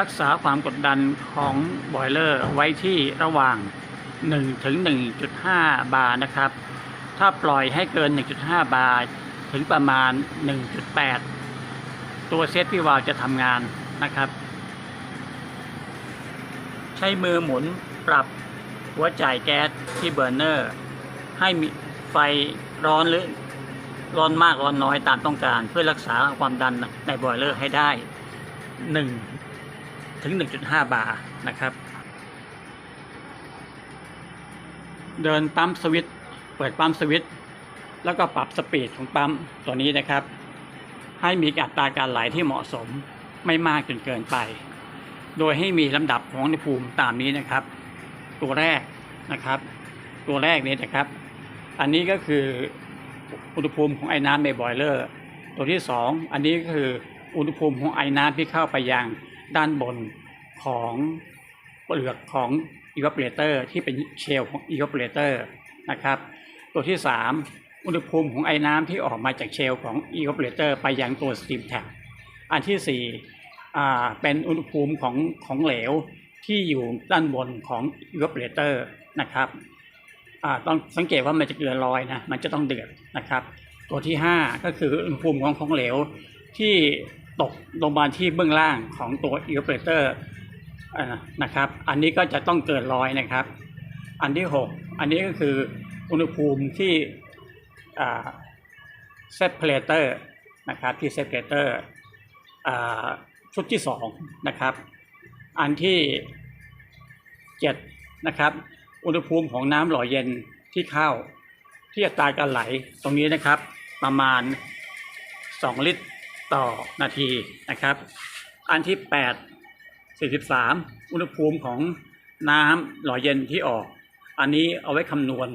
รักษาความกดดันของบอยเลอร์ไว้ที่ระหว่าง 1 ถึง 1.5 บาร์นะครับ ถ้าปล่อยให้เกิน 1.5 บาร์ถึงประมาณ 1.8 ตัวเซตพี่วาล์วจะทำงานนะครับ ใช้มือหมุนปรับหัวจ่ายแก๊สที่เบอร์เนอร์ ให้มีไฟร้อนหรือร้อนมากร้อนน้อยตามต้องการ เพื่อรักษาความดันในบอยเลอร์ให้ได้ 1 ถึง 1.5 บาร์นะครับ เดินปั๊มสวิตช์เปิดปั๊มสวิตช์แล้วก็ปรับสปีดของปั๊มตัวนี้นะครับ ให้มีอัตราการไหลที่เหมาะสมไม่มากจนเกินไป โดยให้มีลำดับของอุณหภูมิตามนี้นะครับ ตัวแรกนะครับ ตัวแรกนี้นะครับ อันนี้ก็คืออุณหภูมิของไอ้น้ำในบอยเลอร์ ตัวที่สองอันนี้ก็คืออุณหภูมิของไอ้น้ำที่เข้าไปยัง ด้านบนของเปลือกของ evaporator ที่เป็นเชลของ evaporator นะครับ ตัวที่สามอุณหภูมิของไอ้น้ำที่ออกมาจากเชลของ evaporator ไปยังตัว steam tap อันที่สี่อ่าเป็นอุณหภูมิของของเหลวที่อยู่ด้านบนของ evaporator นะครับอ่าต้องสังเกตว่ามันจะเกินร้อยนะ มันจะต้องเดือดนะครับ ตัวที่ 5 ก็คืออุณหภูมิของของเหลวที่ ตกลงมาที่เบื้องล่างของตัว evaporator อ่านะครับ อันนี้ก็จะต้องเกินร้อยนะครับ อันที่ 6 อันนี้ก็คืออุณหภูมิที่อ่า separator นะครับที่ separator อ่าชุดที่ 2 นะครับ อันที่7นะครับ อุณหภูมิของน้ำหล่อเย็นที่เข้าที่อัตราการไหลตรงนี้นะครับ ประมาณ 2 ลิตร ต่อนาทีนะครับ อันที่ 8 43 อุณหภูมิของน้ำหล่อเย็นที่ออก อันนี้เอาไว้คำนวณ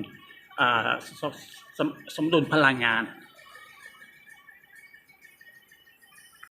สสสมดุลพลังงาน